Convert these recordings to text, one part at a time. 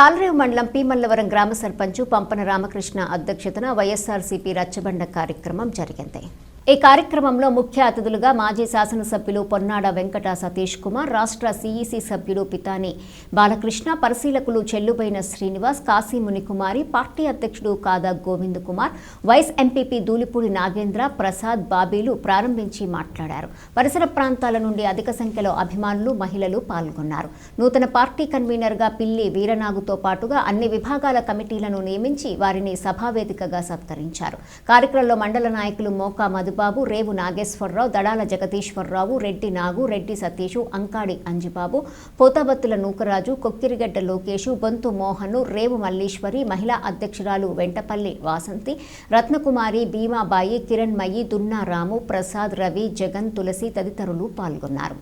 తాల్రేవు మండలం పీమల్లవరం గ్రామ సర్పంచు పంపన రామకృష్ణ అధ్యక్షతన వైఎస్ఆర్సీపీ రచ్చబండ కార్యక్రమం జరిగింది. ఈ కార్యక్రమంలో ముఖ్య అతిథులుగా మాజీ శాసనసభ్యులు పొన్నాడ వెంకట సతీష్ కుమార్ రాష్ట్ర సీఈసీ సభ్యులు పితాని బాలకృష్ణ పరిశీలకులు చెల్లుబైన శ్రీనివాస్ కాశీ మునికుమారి పార్టీ అధ్యక్షుడు కాదా గోవింద్ కుమార్ వైస్ ఎంపీపీ దూలిపూడి నాగేంద్ర ప్రసాద్ బాబీలు ప్రారంభించి మాట్లాడారు. పరిసర ప్రాంతాల నుండి అధిక సంఖ్యలో అభిమానులు మహిళలు పాల్గొన్నారు. నూతన పార్టీ కన్వీనర్గా పిల్లి వీరనాగుతో పాటుగా అన్ని విభాగాల కమిటీలను నియమించి వారిని సభావేదికగా సత్కరించారు. కార్యక్రమంలో మండల నాయకులు మోకా మధుబాబు రేవు నాగేశ్వరరావు దడాల జగదీశ్వరరావు రెడ్డి నాగు రెడ్డి సతీషు అంకాడి అంజిబాబు పోతాబత్తుల నూకరాజు కొక్కిరిగడ్డ లోకేషు బొంతు మోహను రేవు మల్లీశ్వరి మహిళా అధ్యక్షురాలు వెంటపల్లి వాసంతి రత్నకుమారి భీమాబాయి కిరణ్మయి దున్నా రాము ప్రసాద్ రవి జగన్ తులసి తదితరులు పాల్గొన్నారు.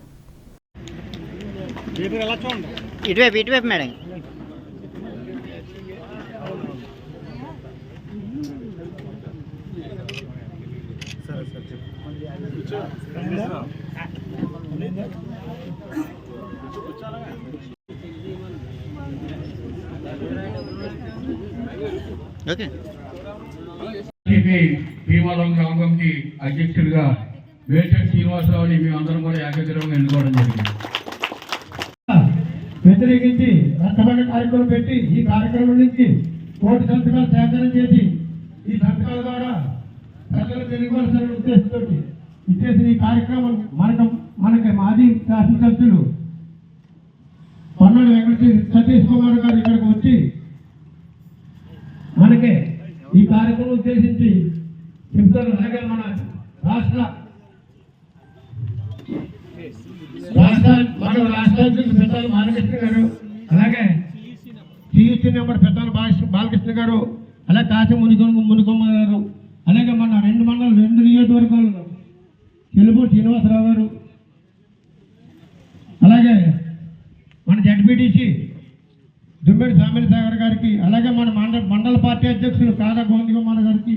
ఇటువైపు ఇటువైపు మేడం. భీమవరం గ్రామంకి అధ్యక్షుడిగా వేటెడ్ శ్రీనివాసరావుని మేమందరం కూడా ఏకగ్రహంగా ఎన్నుకోవడం జరిగింది. వ్యతిరేకించి రచ్చబండ కార్యక్రమం పెట్టి ఈ కార్యక్రమం నుంచి కోటి సంతకాలు సేకరణ చేసి ప్రజలు తెలియవలసిన ఉద్దేశంతో ఇచ్చేసిన ఈ కార్యక్రమం మనకు మనకి మాజీ శాసనసభ్యులు పన్నెండు వెంకట సతీష్ కుమార్ గారు ఇక్కడికి వచ్చి మనకి ఈ కార్యక్రమం ఉద్దేశించి చెప్తారు. అలాగే మన రాష్ట్ర రాష్ట్ర మన రాష్ట్రాధ్యక్షులు పెద్దలు బాలకృష్ణ గారు అలాగే టీయూసీ నెంబర్ పెద్దలు బాలకృష్ణ గారు అలాగే కాశీ మునిగొమ్మ మునిగొమ్మ గారు అలాగే మన రెండు మండలం రెండు నియోజకవర్గాలు తెలుగు గారు. అలాగే మన జడ్పీటీసీ దుమ్మెడి సామిలి సాగర్ గారికి అలాగే మన మండల మండల పార్టీ అధ్యక్షులు కాదా గోవింద్ గారికి